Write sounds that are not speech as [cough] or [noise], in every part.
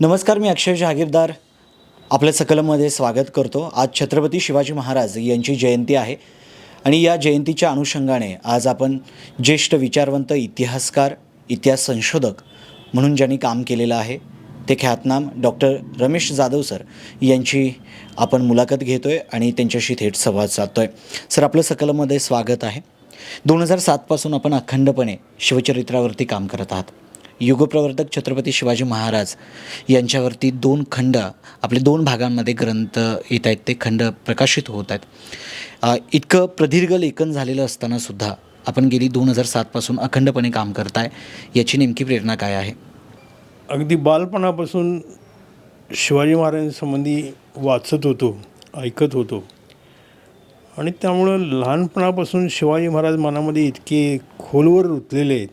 नमस्कार मी अक्षय जहागीरदार. आपल्या सकलमध्ये स्वागत करतो. आज छत्रपती शिवाजी महाराज यांची जयंती आहे आणि या जयंतीच्या अनुषंगाने आज आपण ज्येष्ठ विचारवंत इतिहासकार इतिहास संशोधक म्हणून ज्यांनी काम केलेलं आहे ते ख्यातनाम डॉक्टर रमेश जाधव सर यांची आपण मुलाखत घेतो आहे आणि त्यांच्याशी थेट संवाद साधतो आहे सर आपलं सकलमध्ये स्वागत आहे. दोन हजार सातपासून आपण अखंडपणे शिवचरित्रावरती काम करत आहात. युगप्रवर्तक छत्रपती शिवाजी महाराज यांच्यावरती दोन खंड आपले दोन भागांमध्ये ग्रंथ येत आहेत ते खंड प्रकाशित होत आहेत. इतकं प्रदीर्घ लेखन झालेलं असतानासुद्धा आपण गेली दोन हजार सातपासून अखंडपणे काम करताय याची नेमकी प्रेरणा काय आहे? अगदी बालपणापासून शिवाजी महाराजांसंबंधी वाचत होतो ऐकत होतो. आणि त्यामुळं लहानपणापासून शिवाजी महाराज मनामध्ये इतके खोलवर रुतलेले आहेत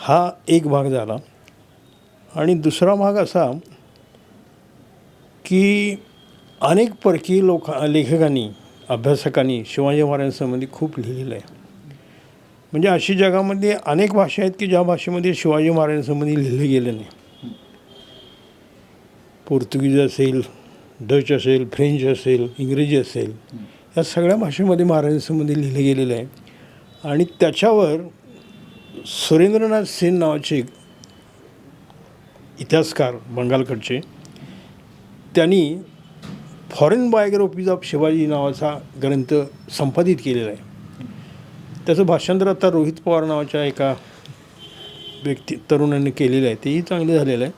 हा एक भाग झाला. आणि दुसरा भाग असा की अनेक परकीय लोक लेखकांनी अभ्यासकांनी शिवाजी महाराजांसंबंधी खूप लिहिलेलं आहे. म्हणजे अशी जगामध्ये अनेक भाषा आहेत की ज्या भाषेमध्ये शिवाजी महाराजांसंबंधी लिहिलं गेलं नाही. पोर्तुगीज असेल डच असेल फ्रेंच असेल इंग्रजी असेल या सगळ्या भाषेमध्ये महाराजांसंबंधी लिहिलं गेलेलं आहे. आणि त्याच्यावर सुरेंद्रनाथ सेन नावाचे एक इतिहासकार बंगालकडचे त्यांनी फॉरेन बायोग्राफीज ऑफ शिवाजी नावाचा ग्रंथ संपादित केलेला आहे. त्याचं भाषांतर आता रोहित पवार नावाच्या एका व्यक्ती तरुणांनी केलेलं आहे. तेही चांगलं झालेलं आहे.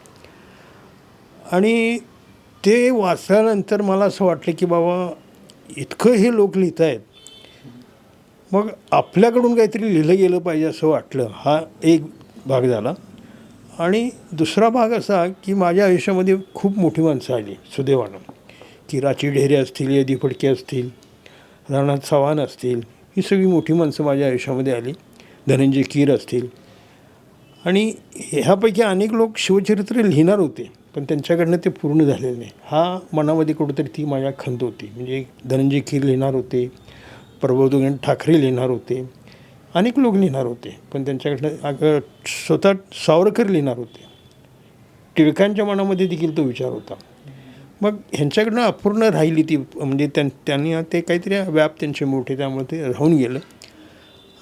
आणि ते वाचल्यानंतर मला असं वाटलं की बाबा इतकं हे लोक लिहित आहेत मग आपल्याकडून काहीतरी लिहिलं गेलं पाहिजे असं वाटलं हा एक भाग झाला. आणि दुसरा भाग असा की माझ्या आयुष्यामध्ये खूप मोठी माणसं आली सुदैवानं. की राची ढेरे असतील यदी फडके असतील राणात चव्हाण असतील ही सगळी मोठी माणसं माझ्या आयुष्यामध्ये आली. धनंजय कीर असतील. आणि ह्यापैकी अनेक लोक शिवचरित्र लिहिणार होते पण त्यांच्याकडनं ते पूर्ण झालेलं नाही. हा मनामध्ये कुठंतरी ती माझ्या खंत होती. म्हणजे धनंजय कीर लिहिणार होते प्रबोधन ठाकरे लिहिणार होते. अनेक लोक लिहिणार होते पण त्यांच्याकडनं अगं स्वतः सावरकर लिहिणार होते. टिळकांच्या मनामध्ये देखील तो विचार होता. मग ह्यांच्याकडनं अपूर्ण राहिली ती म्हणजे त्यां त्यांनी ते काहीतरी व्याप त्यांचे मोठे त्यामुळे ते राहून गेलं.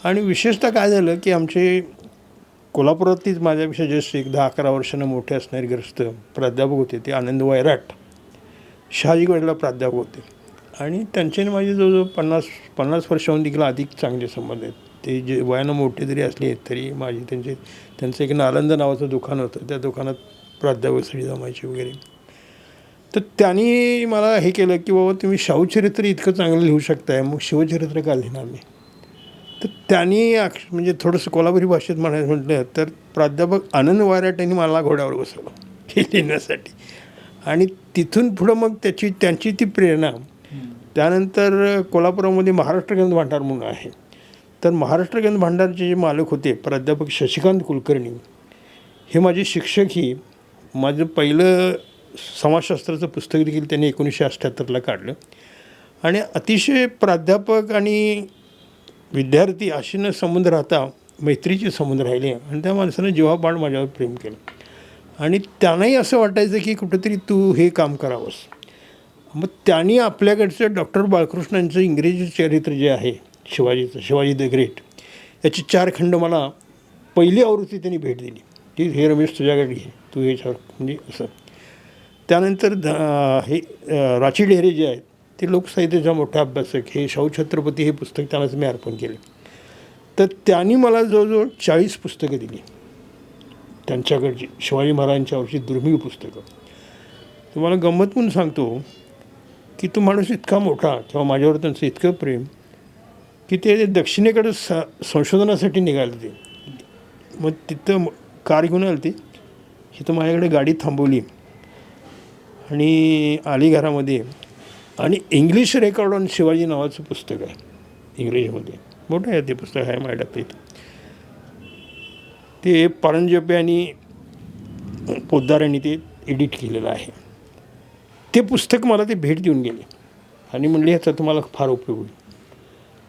आणि विशेषतः काय झालं की आमचे कोल्हापुरातलीच माझ्यापेक्षा जस्ट एक दहा अकरा वर्षांना मोठे असणारे ग्रस्त प्राध्यापक होते ते आनंद वैराट शहाजीगडला प्राध्यापक होते. आणि त्यांचे आणि माझे जवळजवळ पन्नास पन्नास वर्षाहून देखील अधिक चांगले संबंध आहेत. ते जे वयानं मोठे जरी असले तरी माझे त्यांचे त्यांचं एक नालंद नावाचं दुकान होतं. त्या दुकानात प्राध्यापक सगळी जमायची वगैरे. तर त्यांनी मला हे केलं की बाबा तुम्ही शाहूचरित्र इतकं चांगलं लिहू शकताय. मग शिवचरित्र का लिहिणार नाही? तर त्यांनी अक्ष म्हणजे थोडंसं कोल्हापुरी भाषेत म्हणायचं म्हटलं तर प्राध्यापक आनंद वायराट यांनी मला घोड्यावर बसवलं. हे लिहिण्यासाठी. आणि तिथून पुढं मग त्याची त्यांची ती प्रेरणा त्यानंतर कोल्हापुरामध्ये महाराष्ट्र ग्रंथ भांडार म्हणून आहे. तर महाराष्ट्र ग्रंथ भांडारचे जे मालक होते प्राध्यापक शशिकांत कुलकर्णी हे माझे शिक्षक ही माझं पहिलं समाजशास्त्राचं पुस्तक देखील त्यांनी एकोणीसशे अठ्ठ्याहत्तरला काढलं. आणि अतिशय प्राध्यापक आणि विद्यार्थी अशी न संबंध राहता मैत्रीचे संबंध राहिले आणि त्या माणसानं जीवाबाळ माझ्यावर प्रेम केलं. आणि त्यांनाही असं वाटायचं की कुठंतरी तू हे काम करावंस. मग त्यांनी आपल्याकडचं डॉक्टर बाळकृष्णांचं इंग्रजी चरित्र जे आहे शिवाजीचं शिवाजी द ग्रेट याचे चार खंड मला पहिली आवृत्ती त्यांनी भेट दिली. की हे रमेश तुझ्याकडे घे तू हे चार म्हणजे असं. त्यानंतर ध हे राची ढेरे जे आहेत ते लोकसाहित्याचा मोठा अभ्यासक हे शाहू छत्रपती हे पुस्तक त्यांनाच मी अर्पण केले. तर त्यांनी मला जवळजवळ चाळीस पुस्तकं दिली. त्यांच्याकडची शिवाजी महाराजांच्यावरची दुर्मिळ पुस्तकं. तुम्हाला गंमत म्हणून सांगतो की तो माणूस इतका मोठा किंवा माझ्यावर त्यांचं इतकं प्रेम की ते दक्षिणेकडे स संशोधनासाठी निघाले ते. मग तिथं कार घेऊन आली ती. इथं माझ्याकडे गाडी थांबवली. आणि आली घरामध्ये. आणि इंग्लिश रेकॉर्ड ऑन शिवाजी नावाचं पुस्तक आहे. इंग्रजीमध्ये. मोठं आहे ते पुस्तक आहे माझ्या डब्यात ते परंजपे आणि पोद्दार यांनी ते एडिट केलेलं आहे. ते पुस्तक मला ते भेट देऊन गेले. आणि म्हणले ह्याचा तुम्हाला फार उपयोग होईल.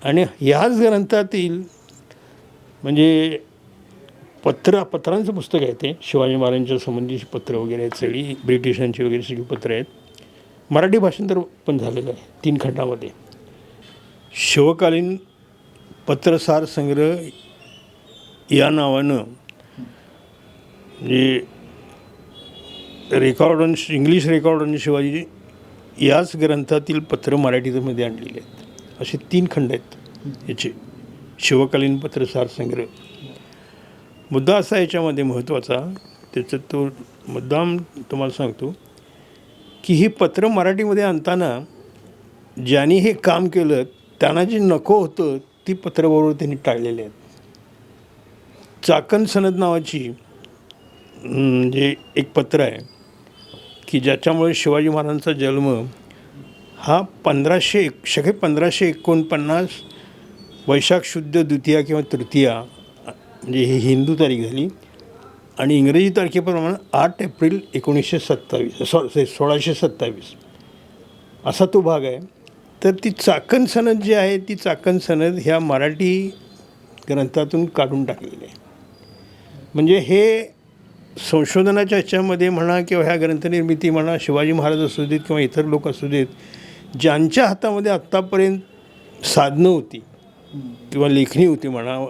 आणि ह्याच ग्रंथातील म्हणजे पत्र पत्रांचं पुस्तक आहे ते. शिवाजी महाराजांच्या संबंधीची पत्र वगैरे आहेत सगळी ब्रिटिशांची वगैरे सगळी पत्र आहेत. मराठी भाषांतर पण झालेलं आहे तीन खंडामध्ये. शिवकालीन पत्रसार संग्रह या नावानं म्हणजे रेकॉर्ड इंग्लिश रेकॉर्डन शिवाजी याच ग्रंथातील पत्र मराठीमध्ये आणलेली आहेत. असे तीन खंड आहेत याचे. शिवकालीन पत्रसार संग्रह. मुद्दा असा याच्यामध्ये महत्त्वाचा त्याचा तो मुद्दाम तुम्हाला सांगतो की हे पत्र मराठीमध्ये आणताना ज्यांनी हे काम केलं त्यांना जे नको होतं ती पत्रबरोबर त्यांनी टाळलेली आहेत. चाकण सनद नावाची म्हणजे एक पत्र आहे की ज्याच्यामुळे शिवाजी महाराजांचा जन्म हा पंधराशे एक शके पंधराशे एकोणपन्नास वैशाख शुद्ध द्वितीया किंवा तृतीया म्हणजे ही हिंदू तारीख झाली आणि इंग्रजी तारखेप्रमाणे आठ एप्रिल एकोणीसशे सत्तावीस सॉ सोळाशे सत्तावीस असा तो भाग आहे. तर ती चाकण सनद जी आहे ती चाकण सनद ह्या मराठी ग्रंथातून काढून टाकलेली आहे. म्हणजे हे संशोधनाच्या ह्याच्यामध्ये म्हणा किंवा ह्या ग्रंथनिर्मिती म्हणा शिवाजी महाराज असू देत किंवा इतर लोक असू देत ज्यांच्या हातामध्ये आत्तापर्यंत साधनं होती किंवा लेखणी होती म्हणा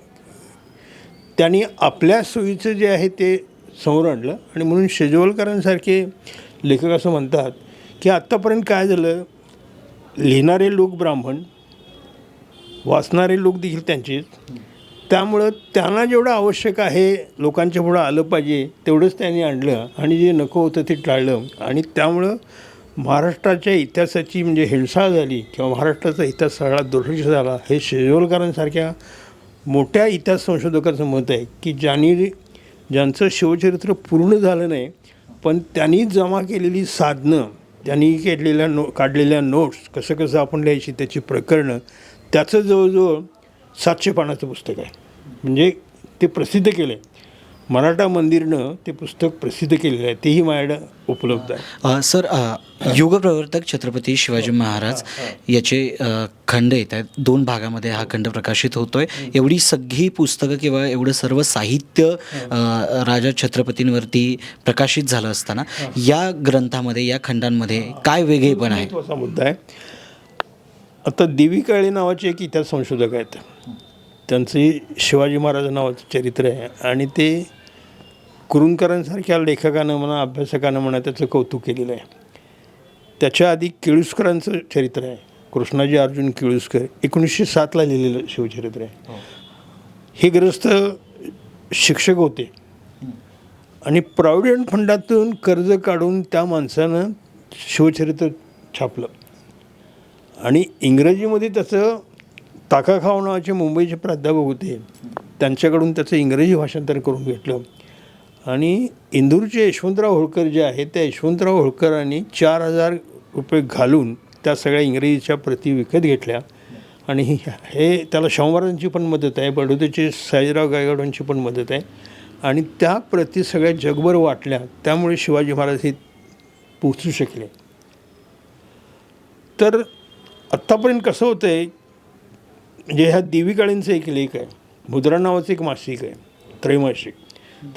त्यांनी आपल्या सोयीचं जे आहे ते समोर आणलं. आणि म्हणून शेजवलकरांसारखे लेखक असं म्हणतात की आत्तापर्यंत काय झालं? लिहिणारे लोक ब्राह्मण वाचणारे लोक देखील त्यांचेच. त्यामुळं त्यांना जेवढं आवश्यक आहे लोकांच्या पुढं आलं पाहिजे तेवढंच त्यांनी आणलं. आणि जे नको होतं ते टाळलं. आणि त्यामुळं महाराष्ट्राच्या इतिहासाची म्हणजे हिंसा झाली किंवा महाराष्ट्राचा इतिहास सगळा दुर्लक्ष झाला हे शेजवलकरांसारख्या मोठ्या इतिहास संशोधकाचं मत आहे की ज्यांनी ज्यांचं शिवचरित्र पूर्ण झालं नाही पण त्यांनी जमा केलेली साधनं त्यांनी केलेल्या नो काढलेल्या नोट्स कसं कसं आपण लिहायची त्याची प्रकरणं त्याचं जवळजवळ सातशे पानाचं पुस्तक आहे. म्हणजे ते प्रसिद्ध केलं आहे मराठा मंदिरनं ते पुस्तक प्रसिद्ध केलेलं आहे. तेही माझ्याकडं उपलब्ध आहे. सर युगप्रवर्तक छत्रपती शिवाजी महाराज याचे खंड येत आहेत. दोन भागामध्ये हा खंड प्रकाशित होतोय. एवढी सगळी पुस्तकं किंवा एवढं सर्व साहित्य राजा छत्रपतींवरती प्रकाशित झालं असताना या ग्रंथामध्ये या खंडांमध्ये काय वेगळेपण आहे? मुद्दा आहे. आता देवी काळे नावाचे एक इतिहास संशोधक आहेत. त्यांचे शिवाजी महाराज नावाचं चरित्र आहे. आणि ते कुरुंदकरांसारख्या लेखकानं म्हणा अभ्यासकानं म्हणा त्याचं कौतुक केलेलं आहे. त्याच्या आधी केळुसकरांचं चरित्र आहे. कृष्णाजी अर्जुन केळुसकर एकोणीसशे सातला लिहिलेलं शिवचरित्र आहे. हे ग्रस्त शिक्षक होते. आणि प्रॉव्हिडंट फंडातून कर्ज काढून त्या माणसानं शिवचरित्र छापलं. आणि इंग्रजीमध्ये त्याचं ताकाखाव नावाचे मुंबईचे प्राध्यापक होते. त्यांच्याकडून त्याचं इंग्रजी भाषांतर करून घेतलं. आणि इंदूरचे यशवंतराव होळकर जे आहेत त्या यशवंतराव होळकरांनी चार हजार रुपये घालून त्या सगळ्या इंग्रजीच्या प्रती विकत घेतल्या. आणि ही- हे त्याला शाहूमहाराजांची पण मदत आहे बडोद्याचे सयाजीराव गायकवाडांची पण मदत आहे. आणि त्या प्रती सगळ्या जगभर वाटल्या त्यामुळे शिवाजी महाराज हे पोचू शकले. तर आत्तापर्यंत कसं होतं आहे म्हणजे ह्या देवीकाळींचा एक लेख आहे. मुद्रा नावाचं एक मासिक आहे त्रैमासिक.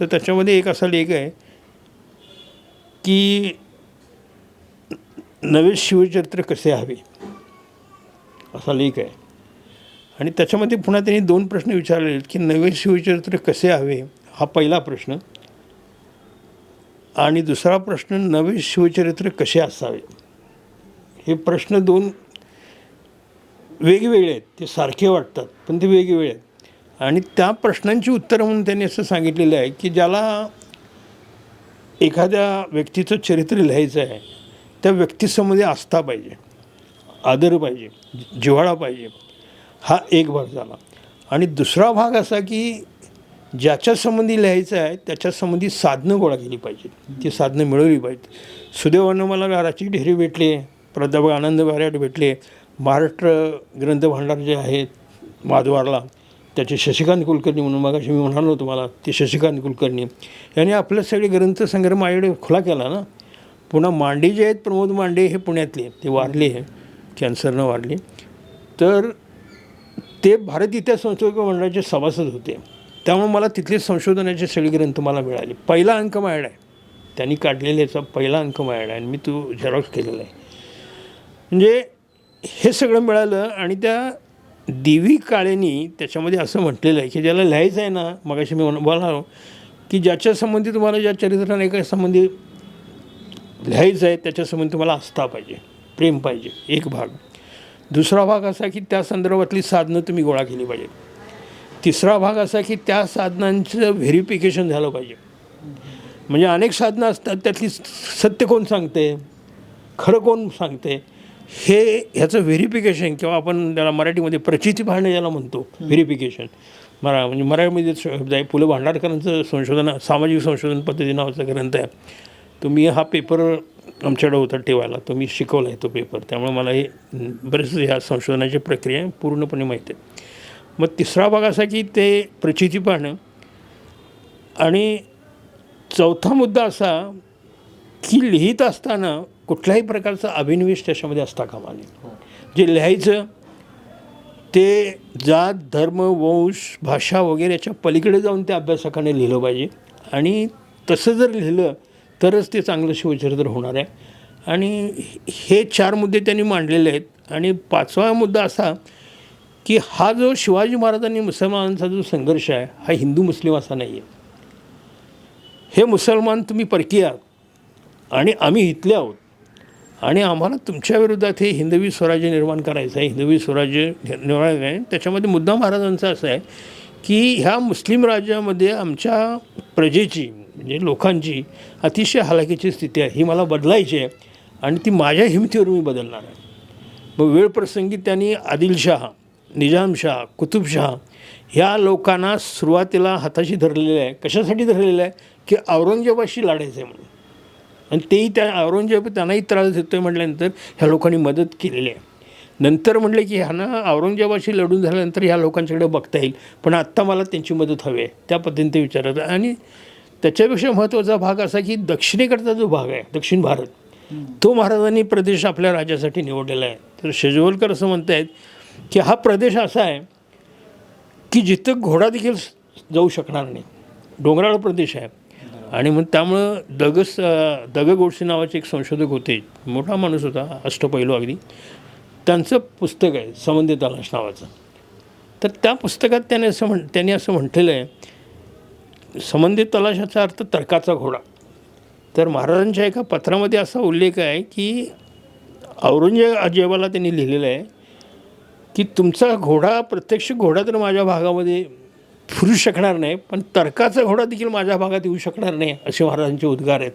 तर त्याच्यामध्ये एक असा लेख आहे की नवे शिवचरित्र कसे हवे? असा लेख आहे. आणि त्याच्यामध्ये पुन्हा त्यांनी दोन प्रश्न विचारले आहेत की नवे शिवचरित्र कसे हवे? हा पहिला प्रश्न. आणि दुसरा प्रश्न नवे शिवचरित्र कसे असावे? हे प्रश्न दोन वेगवेगळे आहेत ते सारखे वाटतात पण ते वेगवेगळे आहेत. आणि त्या प्रश्नांची उत्तरं म्हणून त्यांनी असं सांगितलेलं आहे की ज्याला एखाद्या व्यक्तीचं चरित्र लिहायचं आहे त्या व्यक्तीसमध्ये आस्था पाहिजे आदर पाहिजे जिव्हाळा पाहिजे हा एक भाग झाला. आणि दुसरा भाग असा की ज्याच्या संबंधी लिहायचं आहे त्याच्या संबंधी साधनं गोळा केली पाहिजे ती साधनं मिळवली पाहिजे सुदैवानं मला राची ढेरी भेटले प्राध्यापक आनंद भारट भेटले महाराष्ट्र ग्रंथ भांडार जे आहेत माधवारला त्याचे शशिकांत कुलकर्णी म्हणून मगाशी मी म्हणालो तुम्हाला ते शशिकांत कुलकर्णी. यांनी आपलं सगळे ग्रंथसंग्रह माझ्याकडे खुला केला ना. पुन्हा मांडे जे आहेत प्रमोद मांडे हे पुण्यातले ते वारले कॅन्सरनं वारले. तर ते भारत इतिहास संशोधक मंडळाचे सभासद होते. त्यामुळे मला तिथले संशोधनाचे सगळे ग्रंथ मला मिळाले. पहिला अंक माझ्याकडे आहे. त्यांनी काढलेल्याचा पहिला अंक माझ्याकडे आहे. आणि मी तो झेरॉक्स केलेला आहे. म्हणजे हे सगळं मिळालं आणि त्या देवी काळेनी त्याच्यामध्ये असं म्हटलेलं आहे की ज्याला लिहायचं आहे ना मगाशी मी म्हण- बोललो की ज्याच्या संबंधी तुम्हाला ज्या चरित्राने एका संबंधी लिहायचं आहे त्याच्यासंबंधी तुम्हाला आस्था पाहिजे प्रेम पाहिजे एक भाग. दुसरा भाग असा की त्या संदर्भातली साधनं तुम्ही गोळा केली पाहिजे तिसरा भाग असा की त्या साधनांचं व्हेरिफिकेशन झालं पाहिजे. म्हणजे अनेक साधनं असतात त्यातली सत्य कोण सांगते? खरं कोण सांगते? हे ह्याचं व्हेरिफिकेशन किंवा आपण त्याला मराठीमध्ये प्रचिती पाहणं ज्याला म्हणतो व्हेरिफिकेशन. मरा म्हणजे मराठीमध्ये शब्द आहे पु ल भांडारकरांचं संशोधन सामाजिक संशोधन पद्धती नावाचा ग्रंथ आहे. तो मी हा पेपर आमच्याकडे होता ठेवायला तो मी शिकवला आहे तो पेपर. त्यामुळे मला हे बरेच ह्या संशोधनाची प्रक्रिया पूर्णपणे माहीत आहे. मग तिसरा भाग असा की ते प्रचिती पाहणं आणि चौथा मुद्दा असा की लिहित असताना कुठल्याही प्रकारचा अभिनिवेश त्याच्यामध्ये असता कामा नये. जे लिहायचं ते जात धर्म वंश भाषा वगैरे याच्या पलीकडे जाऊन त्या अभ्यासकाने लिहिलं पाहिजे. आणि तसं जर लिहिलं तरच ते चांगलं शिवचरित्र होणार आहे. आणि हे चार मुद्दे त्यांनी मांडलेले आहेत. आणि पाचवा मुद्दा असा की हा जो शिवाजी महाराजांनी मुसलमानांचा जो संघर्ष आहे हा हिंदू मुस्लिम असा नाही आहे हे मुसलमान तुम्ही परकी आहात आणि आम्ही इथले आहोत. आणि आम्हाला तुमच्या विरोधात हे हिंदवी स्वराज्य निर्माण करायचं आहे. हिंदवी स्वराज्य निर्माण आहे. त्याच्यामध्ये मुद्दा महाराजांचा असा आहे की ह्या मुस्लिम राज्यामध्ये आमच्या प्रजेची म्हणजे लोकांची अतिशय हलाखीची स्थिती आहे. ही मला बदलायची आहे आणि ती माझ्या हिमतीवर मी बदलणार आहे. मग वेळ प्रसंगी त्यांनी आदिलशाह निजामशाह कुतुबशाह ह्या लोकांना सुरुवातीला हाताशी धरलेलं आहे. कशासाठी धरलेलं आहे? की औरंगजेबाशी लढायचं आहे म्हणून. आणि तेही त्या औरंगजेब त्यांनाही त्रास देतो आहे म्हटल्यानंतर ह्या लोकांनी मदत केलेली आहे. नंतर म्हटलं की ह्यांना औरंगजेबाशी लढून झाल्यानंतर ह्या लोकांच्याकडे बघता येईल. पण आत्ता मला त्यांची मदत हवी आहे. त्या पद्धतीने ते विचारत आहे. आणि त्याच्यापेक्षा महत्त्वाचा भाग असा की दक्षिणेकडचा जो भाग आहे दक्षिण भारत तो महाराजांनी प्रदेश आपल्या राज्यासाठी निवडलेला आहे. तर शेजवलकर असं म्हणत आहेत की हा प्रदेश असा आहे की जिथं घोडा देखील जाऊ शकणार नाही. डोंगराळ प्रदेश आहे. आणि मग त्यामुळं दगस दग गोडसे नावाचे एक संशोधक होते. मोठा माणूस होता अष्टपैलू अगदी. त्यांचं पुस्तक आहे संबंधित तलाश नावाचं. तर त्या पुस्तकात त्याने असं म्हण त्यांनी असं म्हटलेलं आहे संबंधित तलाशाचा अर्थ तर्काचा घोडा. तर महाराजांच्या एका पत्रामध्ये असा उल्लेख आहे की औरंगजेबाला त्यांनी लिहिलेलं आहे की तुमचा घोडा प्रत्यक्ष घोडा तर माझ्या भागामध्ये फिरू शकणार नाही पण तर्काचा घोडा देखील माझ्या भागात येऊ शकणार नाही असे महाराजांचे उद्गार आहेत.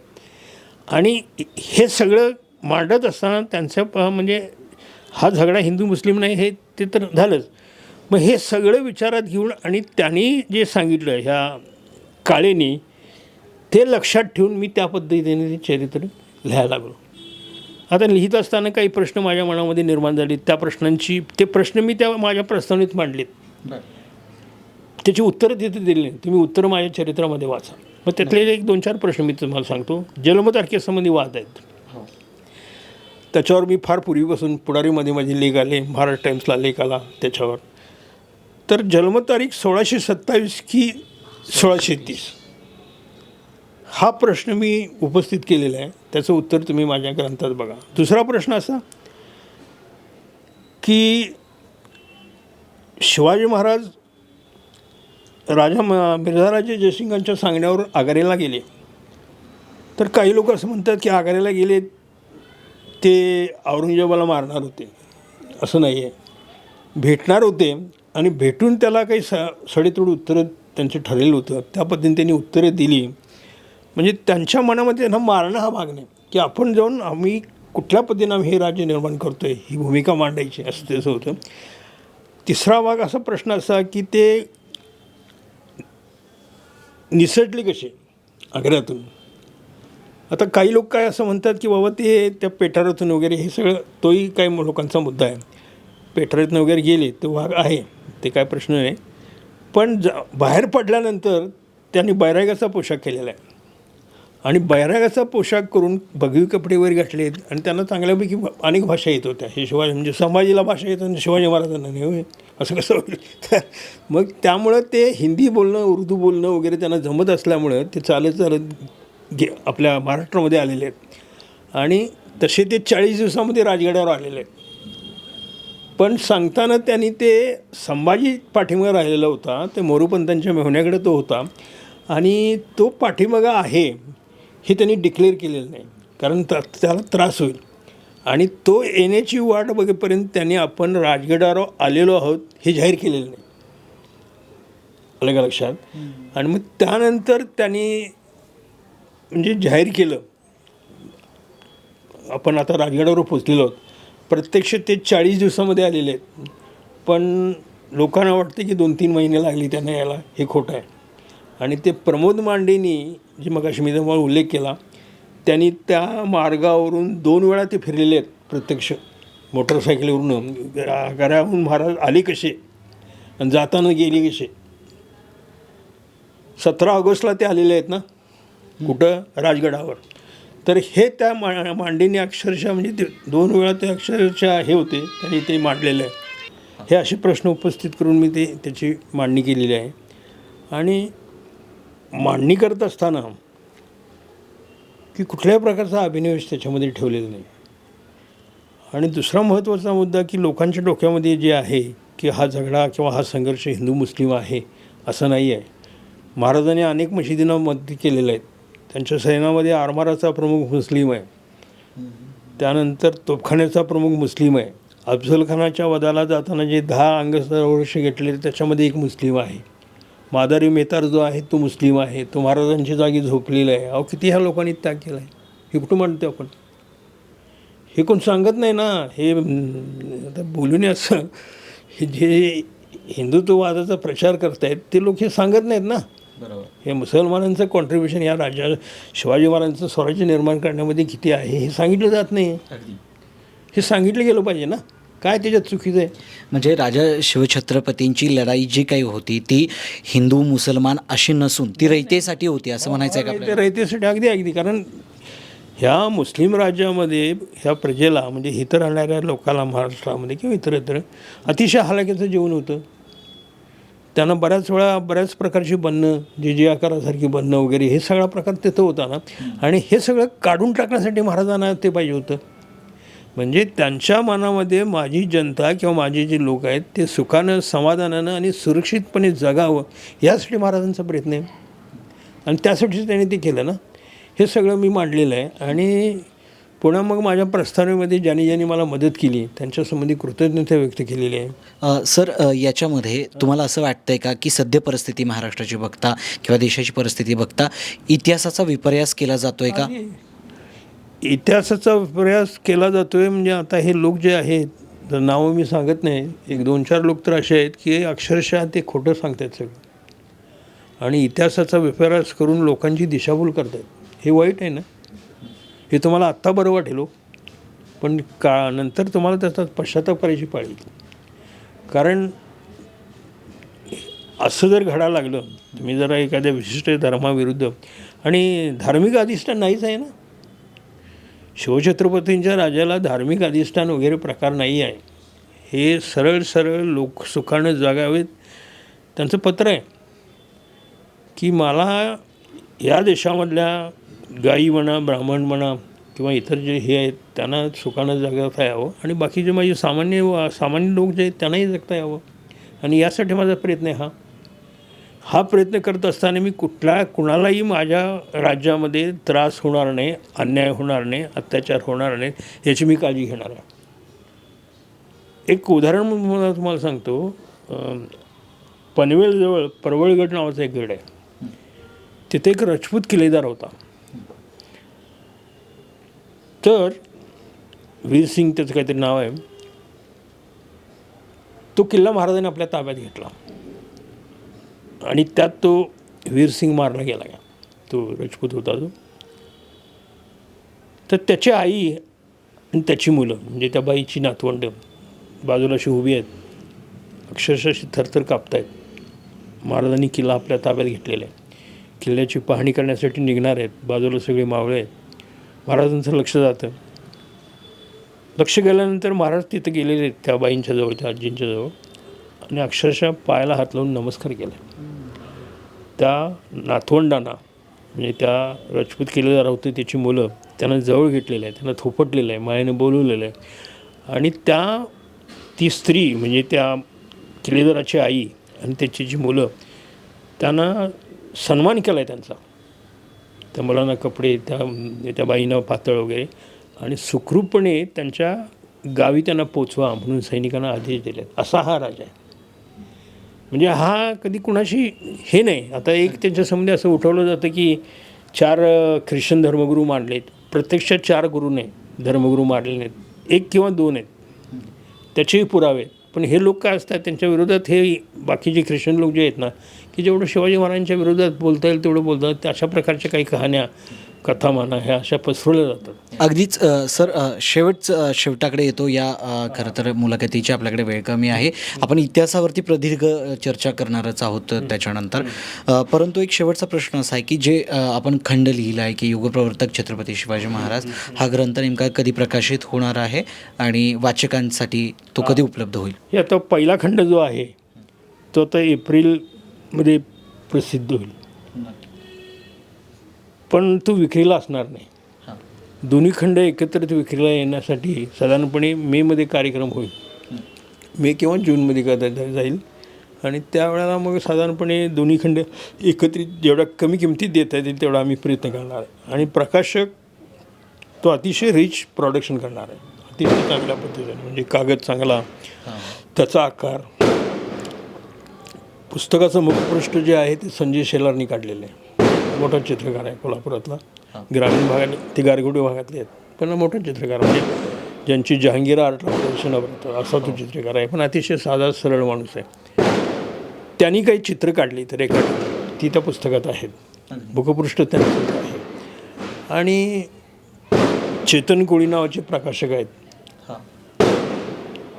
आणि हे सगळं मांडत असताना त्यांचं प म्हणजे हा झगडा हिंदू मुस्लिम नाही हे ते तर झालंच. मग हे सगळं विचारात घेऊन आणि त्यांनी जे सांगितलं ह्या काळेनी ते लक्षात ठेवून मी त्या पद्धतीने ते चरित्र लिहायला लागलो. आता लिहित असताना काही प्रश्न माझ्या मनामध्ये निर्माण झाले त्या प्रश्नांची ते प्रश्न मी त्या माझ्या प्रस्तावनेत मांडलेत. त्याची उत्तरं तिथे दिली नाही. तुम्ही उत्तरं माझ्या चरित्रामध्ये वाचा. मग त्यातले एक दोन चार प्रश्न मी तुम्हाला सांगतो. जन्मतारखेसंबंधी वाद आहेत. त्याच्यावर मी फार पूर्वीपासून पुढारीमध्ये माझे लेख आले महाराष्ट्र टाइम्सला लेख आला त्याच्यावर. तर जन्मतारीख सोळाशे सत्तावीस की सोळाशे तीस? हा प्रश्न मी उपस्थित केलेला आहे. त्याचं उत्तर तुम्ही माझ्या ग्रंथात बघा. दुसरा प्रश्न असा की शिवाजी महाराज राजा म मिर्झाराजे जयसिंगांच्या सांगण्यावर आगारेला गेले. तर काही लोक असं म्हणतात की आगारेला गेले ते औरंगजेबाला मारणार होते. असं नाही आहे. भेटणार होते आणि भेटून त्याला काही स सडेतोड उत्तरं त्यांचं ठरलेलं होतं. त्या पद्धतीने त्यांनी उत्तरे दिली. म्हणजे त्यांच्या मनामध्ये त्यांना मारणं हा भाग नाही. की आपण जाऊन आम्ही कुठल्या पद्धतीनं आम्ही हे राज्य निर्माण करतो आहे ही भूमिका मांडायची असं त्याचं होतं. तिसरा भाग असा प्रश्न असा की ते निसटले कसे आग्र्यातून? आता काही लोक काय असं म्हणतात की बाबा ते त्या पेठारातून वगैरे हे सगळं तोही काही लोकांचा मुद्दा आहे. पेठारातून वगैरे गेले तो भाग आहे ते काय प्रश्न नाही. पण जा बाहेर पडल्यानंतर त्यांनी बैरागाचा पोशाख केलेला आहे. आणि बैरागाचा पोशाख करून भगवी कपडे वगैरे घातलेत आणि त्यांना चांगल्यापैकी अनेक भाषा येत होत्या. हे शिवाजी म्हणजे संभाजीला भाषा येत आणि शिवाजी महाराजांना नाही होय? असं कसं होईल? [laughs] मग त्यामुळं ते हिंदी बोलणं उर्दू बोलणं वगैरे त्यांना जमत असल्यामुळं ते चालत चालत गे आपल्या महाराष्ट्रामध्ये आलेले आहेत. आणि तसे ते चाळीस दिवसामध्ये राजगडावर आलेले आहेत. पण सांगताना त्यांनी ते संभाजी पाठीमागं राहिलेला होता. ते मोरूपंतांच्या मेहण्याकडे तो होता. आणि तो पाठीमागं आहे. हे त्यांनी डिक्लेअर केलेलं नाही. कारण त्या- त्याला त्रास होईल. आणि तो येण्याची वाट बघेपर्यंत त्यांनी आपण राजगडावर आलेलो आहोत हे जाहीर केलेलं नाही. आलं का लक्षात? आणि मग त्यानंतर त्यांनी म्हणजे जाहीर केलं. आपण आता राजगडावर पोचलेलो आहोत. प्रत्यक्ष ते चाळीस दिवसामध्ये आलेले आहेत. पण लोकांना वाटते की दोन तीन महिने लागले त्यांना यायला. हे खोटं आहे. आणि ते प्रमोद मांडेनी जे मग मी तुम्हाला उल्लेख केला त्यांनी त्या मार्गावरून दोन वेळा ते फिरलेले आहेत प्रत्यक्ष. मोटरसायकलीवरून घराहून महाराज आले कसे आणि जाताना गेले कसे? सतरा ऑगस्टला ते आलेले आहेत ना? कुठं? राजगडावर. तर हे त्या मा मांडीने अक्षरशः म्हणजे ते दोन वेळा ते अक्षरशः हे होते त्यांनी ते मांडलेलं आहे. हे असे प्रश्न उपस्थित करून मी ते त्याची मांडणी केलेली आहे. आणि मांडणी करत असताना की कुठल्याही प्रकारचा अभिनिवेश त्याच्यामध्ये ठेवलेला नाही. आणि दुसरा महत्त्वाचा मुद्दा की लोकांच्या डोक्यामध्ये जे आहे की हा झगडा किंवा हा संघर्ष हिंदू मुस्लिम आहे असं नाही आहे. महाराजांनी अनेक मशिदींना मदत केलेल्या आहेत त्यांच्या सैन्यामध्ये आरमाराचा प्रमुख मुस्लिम आहे. त्यानंतर तोफखान्याचा प्रमुख मुस्लिम आहे. अफजल खानाच्या वदाला जाताना जे दहा अंगसरवर्ष घेतले त्याच्यामध्ये एक मुस्लिम आहे. मादारी मेतार जो आहे तो मुस्लिम आहे. तो महाराजांच्या जागी झोपलेला आहे. अहो किती ह्या लोकांनी त्याग केला आहे हे कुठं म्हणतो आपण? हे कोण सांगत नाही ना? हे आता बोलून असं. हे जे हिंदुत्ववादाचा प्रचार करतायत ते लोक हे सांगत नाहीत ना? बरोबर. हे मुसलमानांचं कॉन्ट्रीब्युशन या राज्या शिवाजी महाराजांचं स्वराज्य निर्माण करण्यामध्ये किती आहे हे सांगितलं जात नाही. हे सांगितलं गेलं पाहिजे ना? काय त्याच्यात चुकीचं आहे? म्हणजे राजा शिवछत्रपतींची लढाई जी काही होती ती हिंदू मुसलमान अशी नसून ती रयतेसाठी होती असं म्हणायचं आहे का ते आपल्याला? रयतेसाठी अगदी अगदी. कारण ह्या मुस्लिम राज्यामध्ये ह्या प्रजेला म्हणजे इथं राहणाऱ्या लोकांना महाराष्ट्रामध्ये किंवा इतर इतर अतिशय हलाखीचं जीवन होतं. त्यांना बऱ्याच वेळा बऱ्याच प्रकारची बन्नं जे जे आकारासारखी बन्नं वगैरे हे सगळा प्रकार तिथं होता ना. आणि हे सगळं काढून टाकण्यासाठी महाराजांना ते पाहिजे होतं. म्हणजे त्यांच्या मनामध्ये माझी जनता किंवा माझे जे लोक आहेत ते सुखानं समाधानानं आणि सुरक्षितपणे जगावं यासाठी महाराजांचा प्रयत्न आहे. आणि त्यासाठीच त्यांनी ते केलं ना. हे सगळं मी मांडलेलं आहे. आणि पुन्हा मग माझ्या प्रस्तावनेमध्ये ज्यांनी ज्यांनी मला मदत केली त्यांच्यासंबंधी कृतज्ञता व्यक्त केलेली आहे. सर याच्यामध्ये तुम्हाला असं वाटतंय का की सद्य परिस्थिती महाराष्ट्राची बघता किंवा देशाची परिस्थिती बघता इतिहासाचा विपर्यास केला जातोय का? आणि इतिहासाचा प्रयास केला जातो आहे म्हणजे आता हे लोक जे आहेत तर नावं मी सांगत नाही. एक दोन चार लोक तर असे आहेत की अक्षरशः ते खोटं सांगतात सगळं. आणि इतिहासाचा विपर्यास करून लोकांची दिशाभूल करतात. हे वाईट आहे ना? हे तुम्हाला आत्ता बरं वाटेल हो. पण का नंतर तुम्हाला त्याचा पश्चाताप करायची पाळी. कारण असं जर घडायला लागलं तुम्ही जरा एखाद्या विशिष्ट धर्माविरुद्ध आणि धार्मिक अधिष्ठान नाहीच आहे ना? शिवछत्रपतींच्या राजाला धार्मिक अधिष्ठान वगैरे प्रकार नाही आहे. हे सरळ सरळ लोक सुखानं जगावेत. त्यांचं पत्र आहे की मला या देशामधल्या गायी म्हणा ब्राह्मण म्हणा किंवा इतर जे हे आहेत त्यांना सुखानं जगता यावं आणि बाकीचे माझे सामान्य सामान्य लोक जे आहेत त्यांनाही जगता यावं. आणि यासाठी माझा प्रयत्न आहे हा. हा प्रयत्न करत असताना मी कुठला कुणालाही माझ्या राज्यामध्ये त्रास होणार नाही अन्याय होणार नाही अत्याचार होणार नाही याची मी काळजी घेणार आहे. एक उदाहरण म्हणून मला तुम्हाला सांगतो. पनवेलजवळ परवळगड नावाचा एक गड आहे. तिथे एक राजपूत किल्लेदार होता. तर वीर सिंग त्याचं काहीतरी नाव आहे. तो किल्ला महाराजांनी आपल्या ताब्यात घेतला. आणि त्यात तो वीरसिंग मारला गेला का? तो राजपूत होता तो. तर त्याची आई आणि त्याची मुलं म्हणजे त्या बाईची नातवंड बाजूला अशी उभी आहेत अक्षरशः अशी थरथर आहेत महाराजांनी किल्ला आपल्या ताब्यात घेतलेला आहे. किल्ल्याची पाहणी करण्यासाठी निघणार आहेत बाजूला सगळे मावळे आहेत. महाराजांचं लक्ष जातं. लक्ष गेल्यानंतर महाराज तिथं गेलेले आहेत त्या बाईंच्या जवळ त्या आजींच्या जवळ. आणि अक्षरशः पायाला हात लावून नमस्कार केला. त्या नातवंडांना म्हणजे त्या राजपूत केलेल्या होते त्याची मुलं त्यांना जवळ घेतलेलं आहे त्यांना थोपटलेलं आहे मायेने बोलवलेलं आहे. आणि त्या ती स्त्री म्हणजे त्या किल्लेदाराची आई आणि त्याची जी मुलं त्यांना सन्मान केला आहे त्यांचा. त्या मुलांना कपडे त्या त्या बाईंना पातळ वगैरे आणि सुखरूपपणे त्यांच्या गावी त्यांना पोचवा म्हणून सैनिकांना आदेश दिले असा हा राजा आहे. म्हणजे हा कधी कुणाशी हे नाही. आता एक त्यांच्यासंबंधी असं उठवलं जातं की चार ख्रिश्चन धर्मगुरू मांडलेत प्रत्यक्षात चार गुरु नाही धर्मगुरू मारले नाहीत. एक किंवा दोन आहेत. त्याचेही पुरावे आहेत. पण हे लोक काय असतात त्यांच्या विरोधात हे बाकीचे ख्रिश्चन लोक जे आहेत ना की जेवढं शिवाजी महाराजांच्या विरोधात बोलता येईल तेवढं बोलतात. अशा प्रकारच्या काही कहाण्या कथा म्हणा ह्या अशा पसरवल्या जातात. अगदीच अ, सर अ, शेवटच अ, शेवटाकडे येतो या अ, खरं तर मुलाखतीची आपल्याकडे वेळ कमी आहे. आपण इतिहासावरती प्रदीर्घ अ, चर्चा करणारच आहोत त्याच्यानंतर. अ, परंतु एक शेवटचा प्रश्न असा आहे की जे अ, आपण खंड लिहिला आहे की युगप्रवर्तक छत्रपती शिवाजी महाराज हा ग्रंथ नेमका कधी प्रकाशित होणार आहे आणि वाचकांसाठी तो कधी उपलब्ध होईल? हे. आता पहिला खंड जो आहे तो आता एप्रिलमध्ये प्रसिद्ध होईल. पण तो विक्रीला असणार नाही. दोन्ही खंड एकत्रित विक्रीला येण्यासाठी साधारणपणे मेमध्ये कार्यक्रम होईल. मे किंवा जूनमध्ये कदाचित जाईल. आणि त्यावेळेला मग साधारणपणे दोन्ही खंड एकत्रित जेवढ्या कमी किमतीत देता येतील तेवढा आम्ही प्रयत्न करणार आहे. आणि प्रकाशक तो अतिशय रिच प्रोडक्शन करणार आहे. अतिशय चांगल्या पद्धतीने. म्हणजे कागद चांगला त्याचा आकार. पुस्तकाचं मुखपृष्ठ जे आहे ते संजय शेलारनी काढलेलं आहे. मोठा चित्रकार आहे कोल्हापुरातला. ग्रामीण भागात ते गारगोडी भागातले आहेत. पण मोठा चित्रकार म्हणजे ज्यांची जहांगीर आर्टला प्रदर्शनं भरतं असा तो चित्रकार आहे. पण अतिशय साधा सरळ माणूस आहे. त्यांनी काही चित्र काढली तर रेखाट ती त्या पुस्तकात आहेत. मुखपृष्ठ त्यांचं आहे. आणि चेतन कोळी नावाचे प्रकाशक आहेत.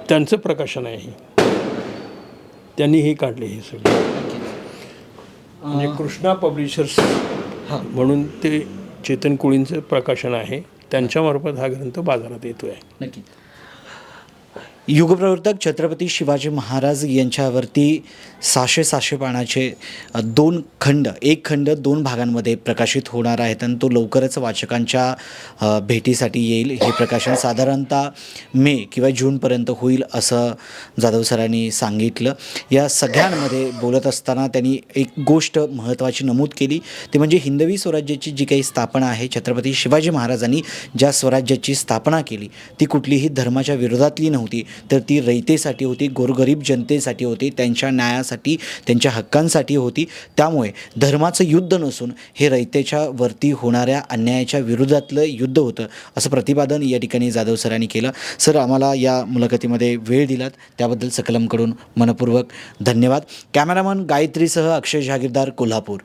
त्यांचं प्रकाशन आहे. त्यांनी हे काढले हे सगळे. म्हणजे कृष्णा पब्लिशर्स म्हणून ते चेतन कोळींचं प्रकाशन आहे. त्यांच्यामार्फत हा ग्रंथ बाजारात येतो आहे नक्की युगप्रवर्तक छत्रपती शिवाजी महाराज यांच्यावरती सहाशे सहाशे पानाचे दोन खंड एक खंड दोन भागांमध्ये प्रकाशित होणार आहेत आणि तो लवकरच वाचकांच्या भेटीसाठी येईल. हे प्रकाशन साधारणतः मे किंवा जूनपर्यंत होईल असं जाधव सरांनी सांगितलं. या सगळ्यांमध्ये बोलत असताना त्यांनी एक गोष्ट महत्त्वाची नमूद केली. ती म्हणजे हिंदवी स्वराज्याची जी काही स्थापना आहे छत्रपती शिवाजी महाराजांनी ज्या स्वराज्याची स्थापना केली ती कुठलीही धर्माच्या विरोधातली नव्हती. तर ती रयतेसाठी होती गोरगरीब जनतेसाठी होती त्यांच्या न्यायासाठी त्यांच्या हक्कांसाठी होती. त्यामुळे धर्माचं युद्ध नसून हे रयतेच्या वरती होणाऱ्या अन्यायाच्या विरोधातलं युद्ध होतं असं प्रतिपादन या ठिकाणी जाधव सरांनी केलं. सर आम्हाला या मुलाखतीमध्ये वेळ दिलात. त्याबद्दल सकलमकडून मनपूर्वक धन्यवाद. कॅमेरामन गायत्रीसह अक्षय जहागीरदार कोल्हापूर.